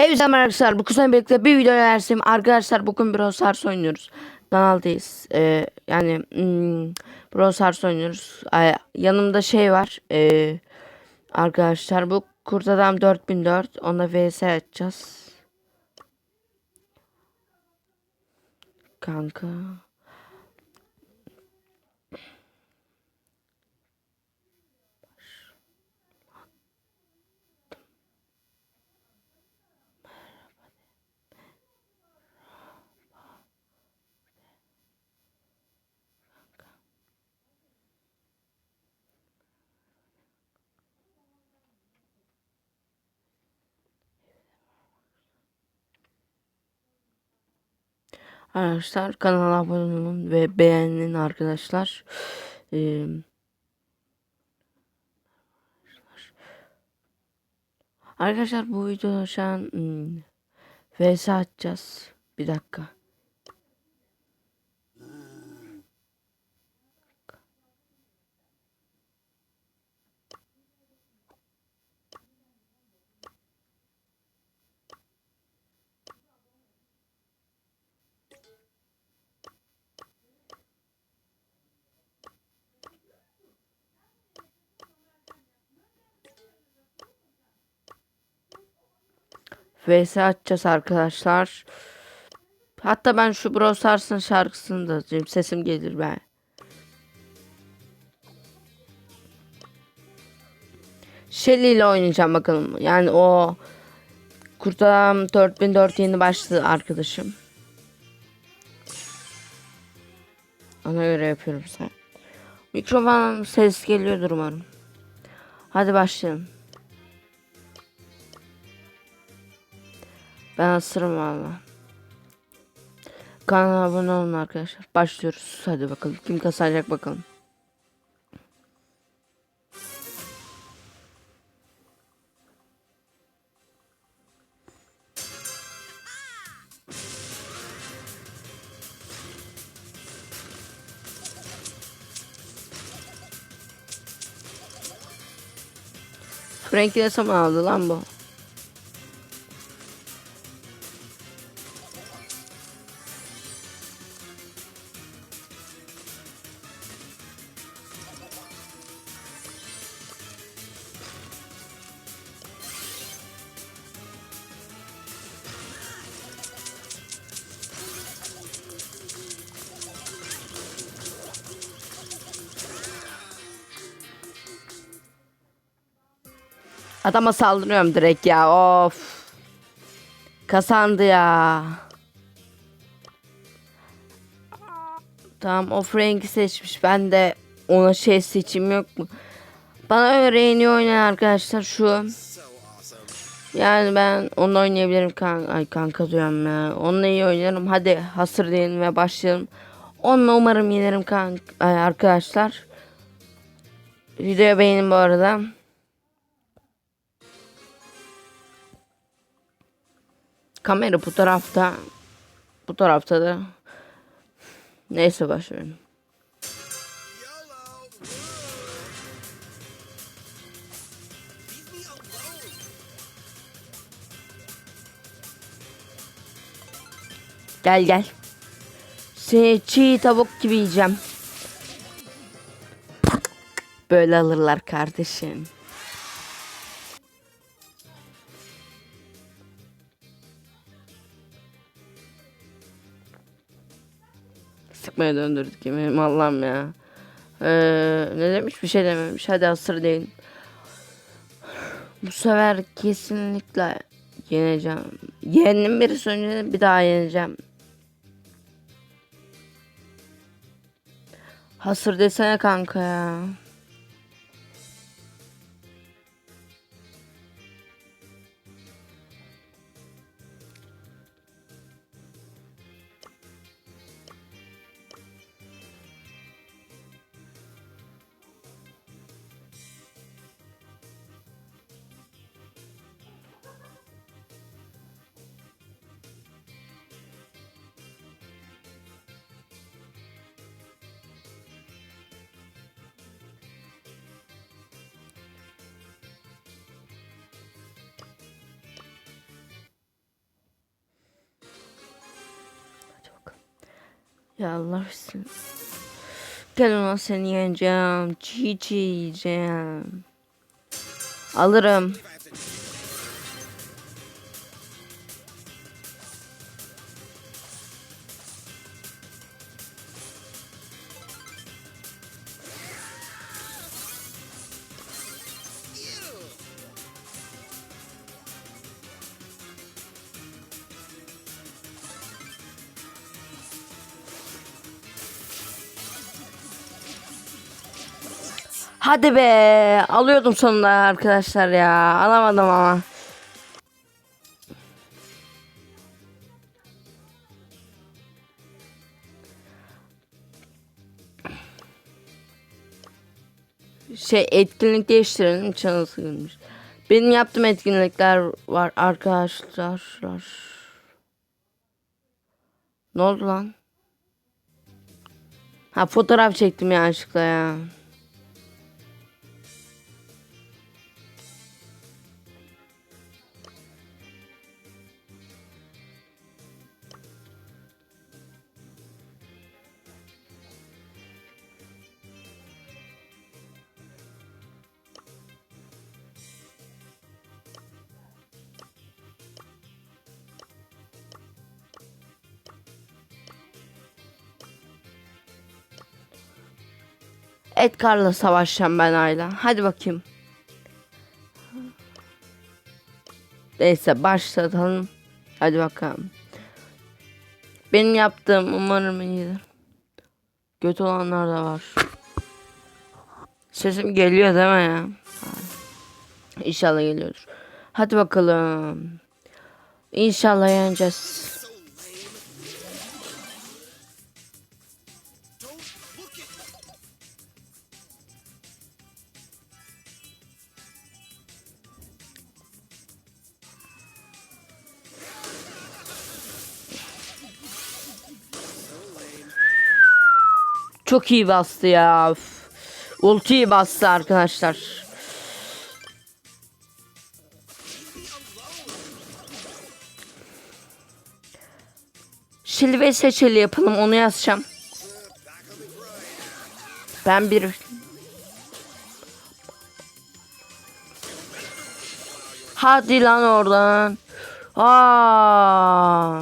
Hepinize merhaba arkadaşlar. Bu kuzen birlikte bir video dersim. Arkadaşlar bugün Brawl Stars oynuyoruz. Kanaldayız. Ee, yani hmm, Brawl Stars oynuyoruz. Ay, yanımda şey var. Ee, arkadaşlar bu kurt adam 4004. Ona vs atacağız. Kanka. Arkadaşlar kanala abone olun ve beğenin arkadaşlar. Ee, arkadaşlar bu videoda şu an hmm, vs atacağız. Bir dakika. Vs atacağız arkadaşlar. Hatta ben şu Brawl Stars'ın şarkısını da açayım. Sesim gelir ben. Shelly ile oynayacağım bakalım. Yani o Kurt Adam 4004 yeni başladı arkadaşım. Ona göre yapıyorum sen. Mikrofon ses geliyordur umarım. Hadi başlayalım. Ben asırım valla. Kanala abone olun arkadaşlar. Başlıyoruz. Hadi bakalım. Kim kazanacak bakalım. Frank'i ne zaman aldı lan bu? Adama saldırıyorum direkt ya. Of. Kazandı ya. Tamam o Frank'i seçmiş. Ben de ona şey seçim yok mu? Bana öğreni oynayan arkadaşlar şu. Yani ben onunla oynayabilirim kanka. Ay kanka diyorum ya. Onunla iyi oynarım. Hadi hasır diyelim ve başlayalım. Onunla umarım yenerim kanka. Ay arkadaşlar. Videoya beğenin bu arada. Kamera bu tarafta. Bu tarafta da. Neyse başlıyorum. Gel gel. Seni çiğ tavuk gibi yiyeceğim. Böyle alırlar kardeşim. Sıkmaya döndürdük yemin Allah'ım ya. Ee, ne demiş bir şey dememiş. Hadi asır deyin. Bu sefer kesinlikle yeneceğim. Yendim bir önce bir daha yeneceğim. Hasır desene kanka ya. Ya Allah bilsin. Gel ona seni yeneceğim. Yiyeceğim. Alırım. Hadi be. Alıyordum sonunda arkadaşlar ya. Alamadım ama. Şey etkinlik değiştirelim. Canı sıkılmış. Benim yaptığım etkinlikler var arkadaşlar. Ne oldu lan? Ha fotoğraf çektim yanlışlıkla ya. Edgar'la savaşacağım ben Ayla. Hadi bakayım. Neyse başlatalım. Hadi bakalım. Benim yaptığım umarım iyidir. Kötü olanlar da var. Sesim geliyor değil mi ya? İnşallah geliyordur. Hadi bakalım. İnşallah yeneceğiz. Çok iyi bastı ya. Ultiyi bastı arkadaşlar. Şilve seçili yapalım onu yazacağım. Ben bir Hadi lan oradan. Aa.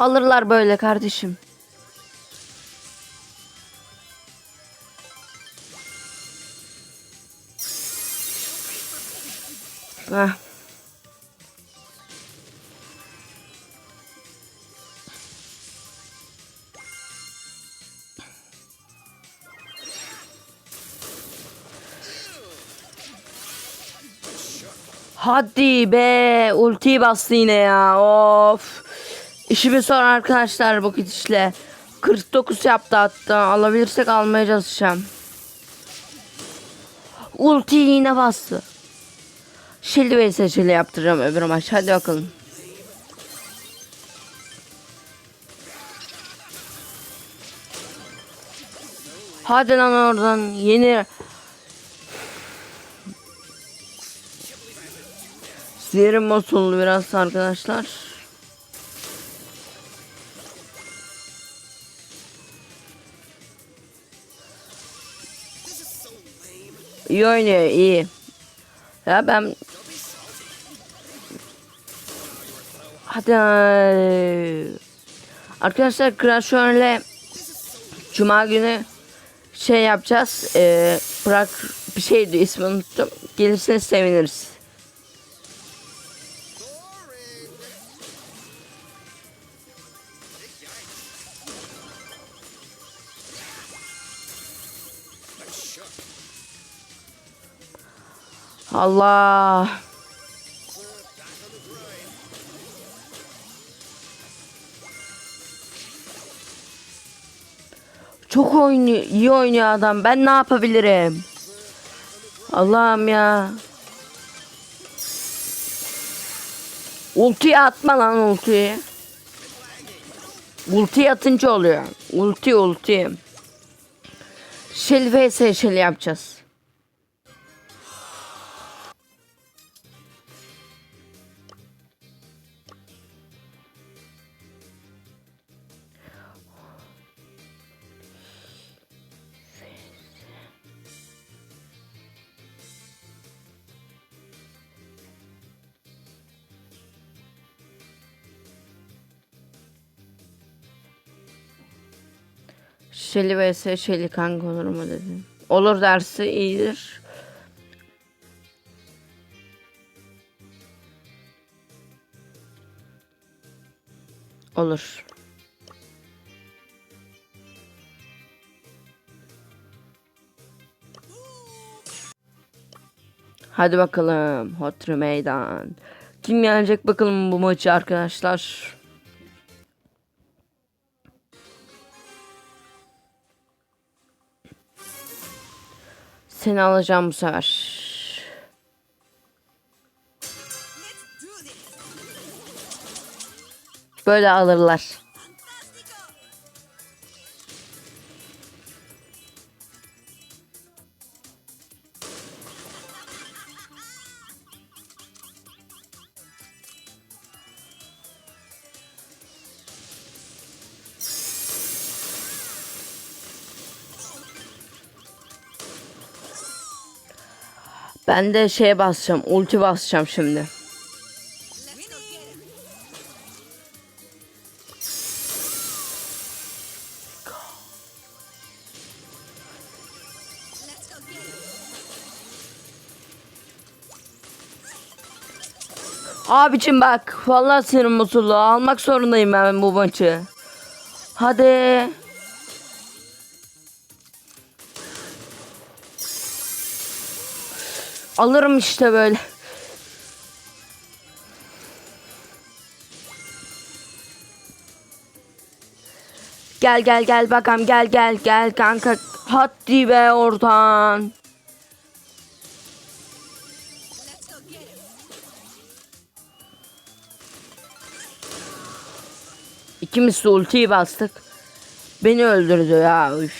Alırlar böyle kardeşim. Heh. Hadi be ultiyi bastı yine ya of. İşimi sor arkadaşlar bu gidişle. 49 yaptı hatta alabilirsek almaya çalışacağım. Ultiyi yine bastı. Şimdi ve seçili yaptıracağım öbür maç. Hadi bakalım. Hadi lan oradan yeni Sinirim bozuldu biraz arkadaşlar. İyi oynuyor iyi. Ya ben Hadi Arkadaşlar Crash Royale'le Cuma günü şey yapacağız. Ee, bırak bir şeydi ismini unuttum. Gelirseniz seviniriz. Allah. Çok oynuyor, iyi oynuyor adam. Ben ne yapabilirim? Allah'ım ya. Ultiyi atma lan ultiyi. Ulti atınca oluyor. Ulti ulti. Şel vs şel yapacağız. Şeli vs Şeli kanka olur mu dedi. Olur dersi iyidir. Olur. Hadi bakalım. Hotru meydan. Kim yenecek bakalım bu maçı arkadaşlar. Seni alacağım bu sefer. Böyle alırlar. Ben de şeye basacağım. Ulti basacağım şimdi. Abicim bak. Vallahi sinirim bozuldu. Almak zorundayım ben bu maçı. Hadi. Alırım işte böyle. Gel gel gel bakalım gel gel gel kanka. Hadi be oradan. İkimiz de ultiyi bastık. Beni öldürdü ya. Üf.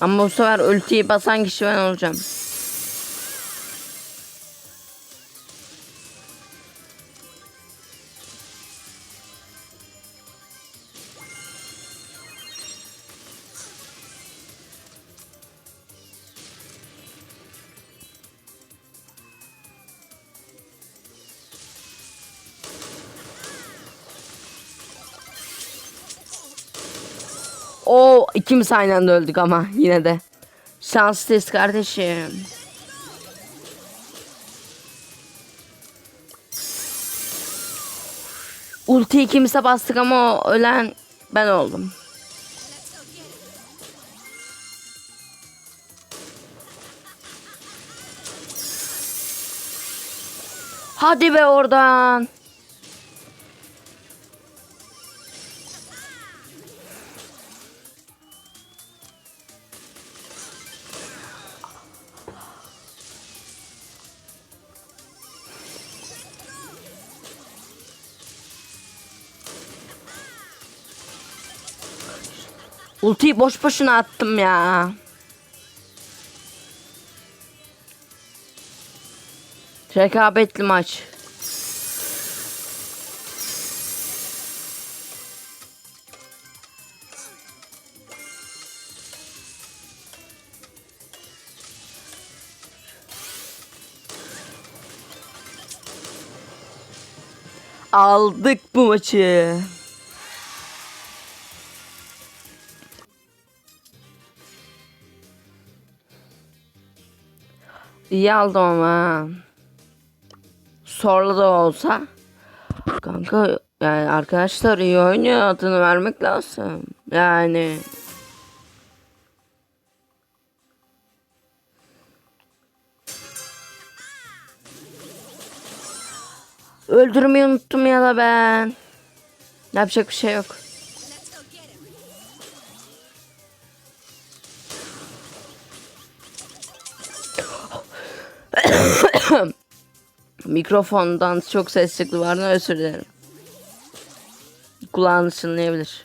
Ama bu sefer ultiyi basan kişi ben olacağım. İkimiz aynı öldük ama yine de. Şanslıyız kardeşim. Ulti ikimize bastık ama o ölen ben oldum. Hadi be oradan. Ultiyi boş boşuna attım ya. Rekabetli maç. Aldık bu maçı. İyi aldım ama. Sorlu da olsa. Kanka yani arkadaşlar iyi oynuyor adını vermek lazım. Yani. Öldürmeyi unuttum ya da ben. Yapacak bir şey yok. Mikrofondan çok ses çıktı var ne özür dilerim. Kulağınız çınlayabilir.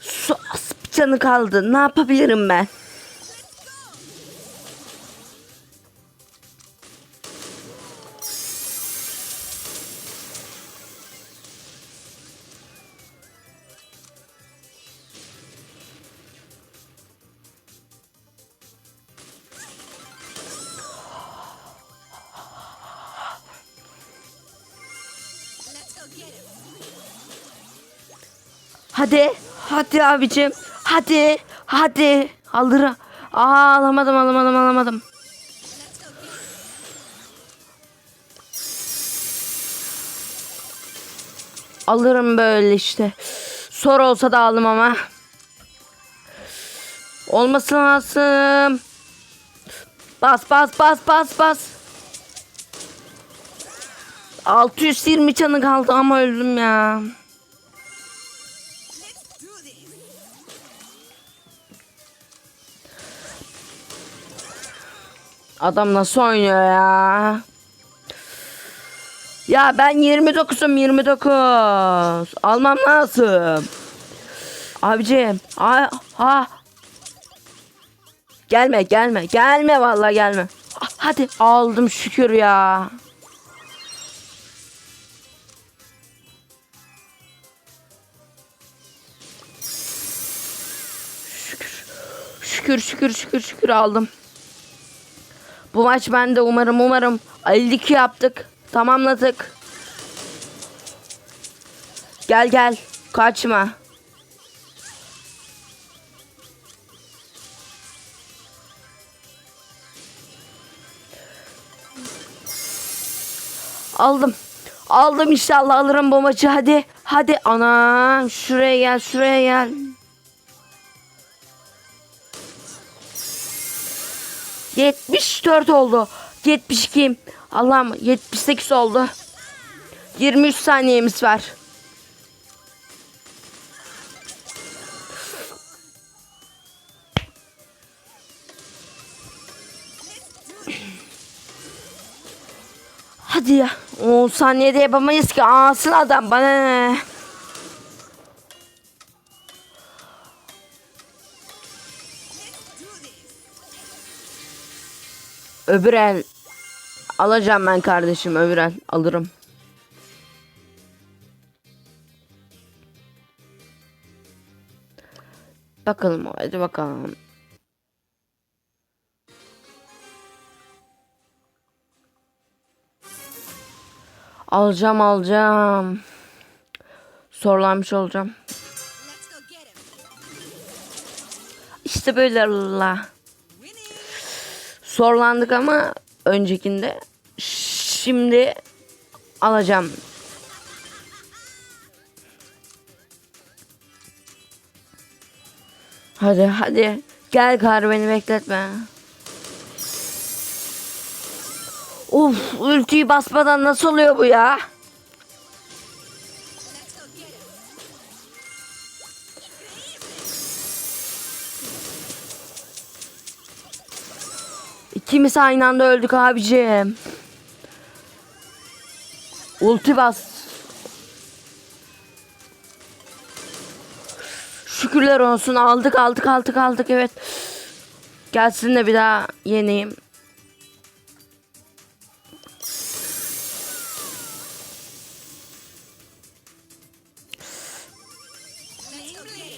Su canı kaldı. Ne yapabilirim ben? Hadi. Hadi abicim. Hadi. Hadi. Aldır. Aa alamadım alamadım alamadım. Alırım böyle işte. Sor olsa da aldım ama. Olması lazım. Bas bas bas bas bas. 620 canı kaldı ama öldüm ya. Adam nasıl oynuyor ya? Ya ben 29'um 29. Almam lazım. Abicim. Ha, ha. Gelme gelme gelme vallahi gelme. Hadi aldım şükür ya. Şükür şükür şükür şükür aldım. Bu maç bende umarım umarım 52 yaptık. Tamamladık. Gel gel. Kaçma. Aldım. Aldım inşallah alırım bu maçı hadi. Hadi ana şuraya gel şuraya gel. Yetmiş dört oldu. Yetmiş iki. Allah'ım yetmiş sekiz oldu. Yirmi üç saniyemiz var. Hadi ya. 10 saniyede yapamayız ki. Alsın adam bana ne? Öbür el alacağım ben kardeşim öbür el alırım. Bakalım hadi bakalım. Alacağım alacağım. Sorulanmış olacağım. İşte böyle Allah. Sorlandık ama öncekinde. Şimdi alacağım. Hadi hadi. Gel kar beni bekletme. Uf ultiyi basmadan nasıl oluyor bu ya? İkimiz aynı anda öldük abicim. Ulti bas. Şükürler olsun aldık aldık aldık aldık evet. Gelsin de bir daha yeneyim.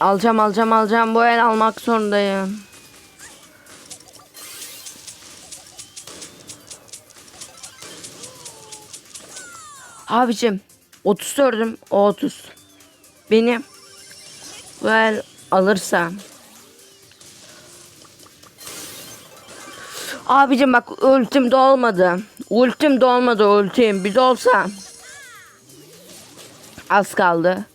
Alacağım alacağım alacağım bu el almak zorundayım. Abicim 34'üm o 30. Benim bu el alırsam. Abicim bak ultim dolmadı. Ultim dolmadı ultim. Bir dolsa. Az kaldı.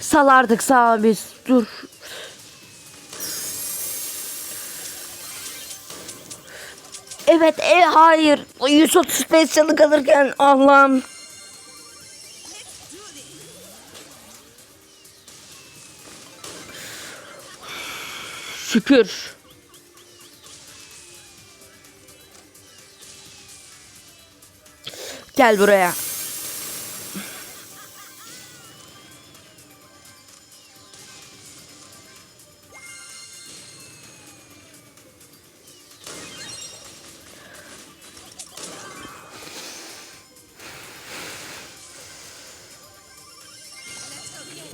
Salardık sağ biz. Dur. Evet, e hayır. 135 canı kalırken Allah'ım. Şükür. Gel buraya.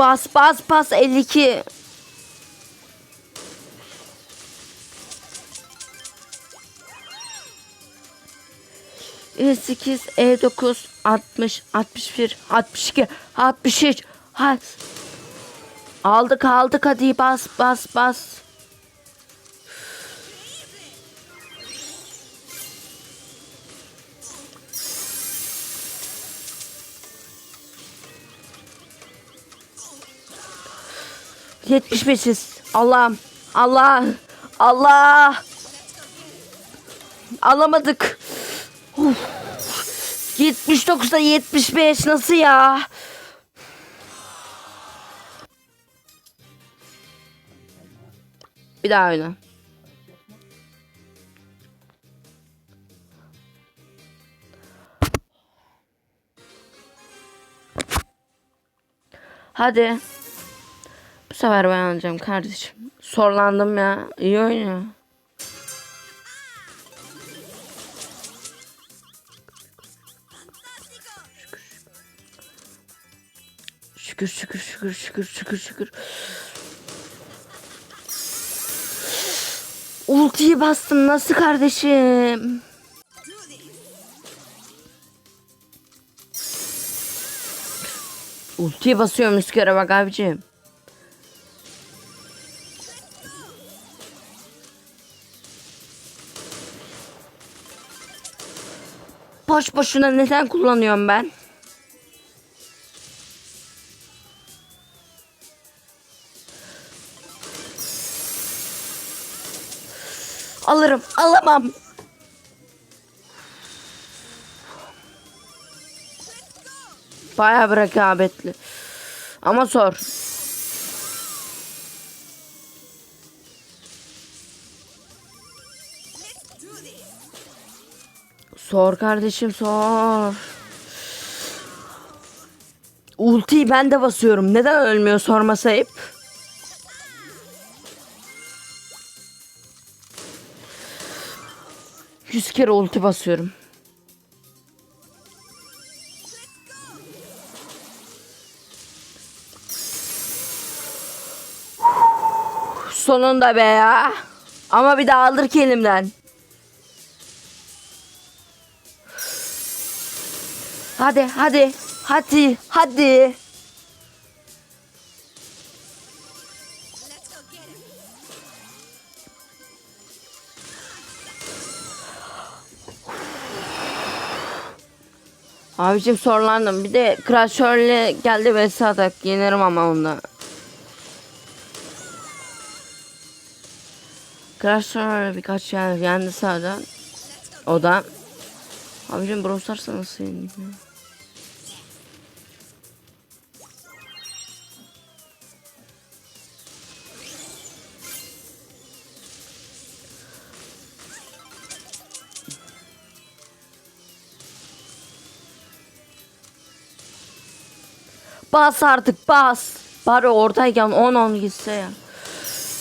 Bas bas bas 52. E8, E9, 60, 61, 62, 63. Ha. Aldık aldık hadi bas bas bas. Yetmiş beşiz. Allah'ım. Allah. Allah. Alamadık. Uf. 79'da 75 nasıl ya? Bir daha oyna. Hadi. Bu sefer ben alacağım kardeşim. Sorlandım ya. İyi oynuyor. Şükür şükür şükür şükür şükür şükür. Ultiyi bastım nasıl kardeşim? Ultiyi basıyorum üst kere bak abicim. Boş boşuna neden kullanıyorum ben? Alırım. Alamam. Bayağı bir rekabetli. Ama sor. Sor kardeşim sor. Ultiyi ben de basıyorum. Neden ölmüyor sorması ayıp. Yüz kere ulti basıyorum. Sonunda be ya. Ama bir daha alır ki elimden. Hadi hadi hadi hadi. Abicim sorulandım. Bir de Crash Earl'e geldi ve atak. Yenerim ama onda. Crash Earl'e birkaç yer yendi sağdan. O da. Abicim Brawl Stars'a nasıl yeneyim Bas artık bas. Bari oradayken 10-10 gitse ya.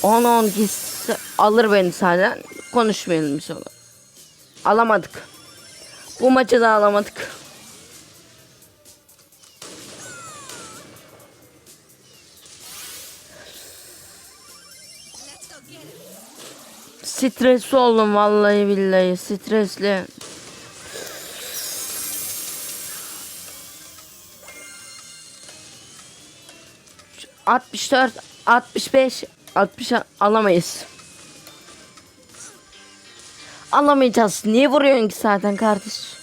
10-10 gitse alır beni zaten. Konuşmayalım bir sonra. Alamadık. Bu maçı da alamadık. Stresli oldum vallahi billahi stresli. 64, 65, 60 alamayız. Alamayacağız. Niye vuruyorsun ki zaten kardeş?